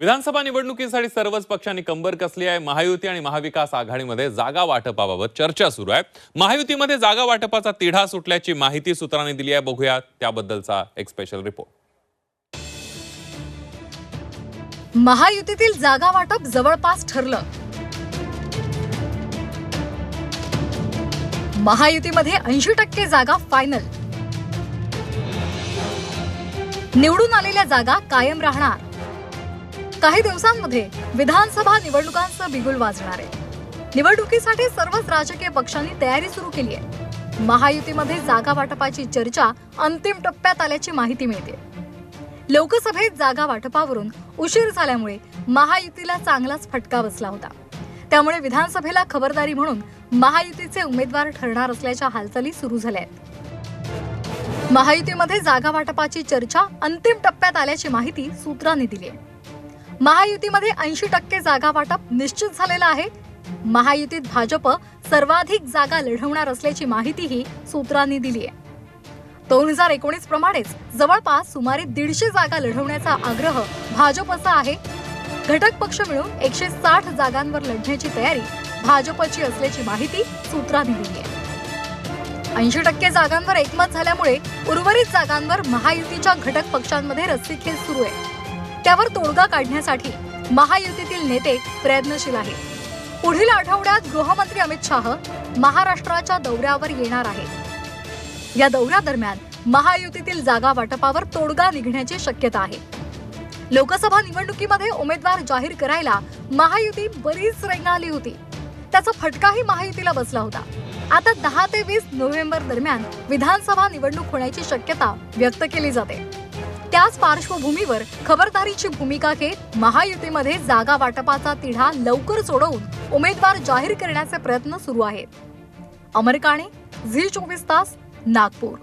विधानसभा निवडणुकीसाठी सर्वच पक्षांनी कंबर कसली आहे? महायुती आणि महाविकास आघाडीमध्ये जागा वाटपाबाबत चर्चा सुरू आहे. महायुतीमध्ये जागा वाटपाचा तिढा सुटल्याची माहिती सूत्रांनी दिली आहे. बघूया त्याबद्दलचा एक स्पेशल रिपोर्ट महायुतीतील जागा वाटप जवळपास ठरलं. महायुतीमध्ये ऐंशी टक्के जागा फायनल निवडून आलेल्या जागा कायम राहणार. काही दिवसांमध्ये विधानसभा निवडणुकांचं बिगुल वाजणार आहे. निवडणुकीसाठी सर्वच राजकीय पक्षांनी तयारी सुरू केली आहे. महायुतीमध्ये जागा वाटपाची चर्चा अंतिम टप्प्यात आल्याची माहिती मिळते. लोकसभेत जागा वाटपावरून उशीर झाल्यामुळे महायुतीला चांगलाच फटका बसला होता. त्यामुळे विधानसभेला खबरदारी म्हणून महायुतीचे उमेदवार ठरणार असल्याच्या हालचाली सुरू झाल्या आहेत. महायुतीमध्ये जागा वाटपाची चर्चा अंतिम टप्प्यात आल्याची माहिती सूत्रांनी दिली आहे. महायुतीमध्ये ऐंशी टक्के जागा वाटप निश्चित झालेलं आहे. महायुतीत भाजप सर्वाधिक जागा लढवणार असल्याची माहितीही सूत्रांनी दिली आहे. दोन हजार एकोणीस प्रमाणेच जवळपास सुमारे दीडशे जागा लढवण्याचा आग्रह भाजपचा आहे. घटक पक्ष मिळून एकशे साठ जागांवर लढण्याची तयारी भाजपची असल्याची माहिती सूत्रांनी दिली आहे. ऐंशी टक्के जागांवर एकमत झाल्यामुळे उर्वरित जागांवर महायुतीच्या घटक पक्षांमध्ये रस्सीखेच सुरू आहे. त्यावर तोडगा काढण्यासाठी महायुतीतील नेते प्रयत्नशील आहेत. पुढील आठवड्यात गृहमंत्री अमित शाह महाराष्ट्राच्या दौऱ्यावर येणार आहेत. या दौऱ्यादरम्यान महायुतीतील जागा वाटपावर तोडगा निघण्याची शक्यता आहे. लोकसभा निवडणुकीमध्ये उमेदवार जाहीर करायला महायुती बरीच रेंगाळली होती. त्याचा फटकाही महायुतीला बसला होता. आता दहा ते वीस नोव्हेंबर दरम्यान विधानसभा निवडणूक होण्याची शक्यता व्यक्त केली जाते. त्याच पार्श्वभूमीवर खबरदारीची भूमिका घेत महायुतीमध्ये जागा वाटपाचा तिढा लवकर सोडवून उमेदवार जाहीर करण्याचे प्रयत्न सुरू आहेत. अमरकाणे झी चोवीस तास नागपूर.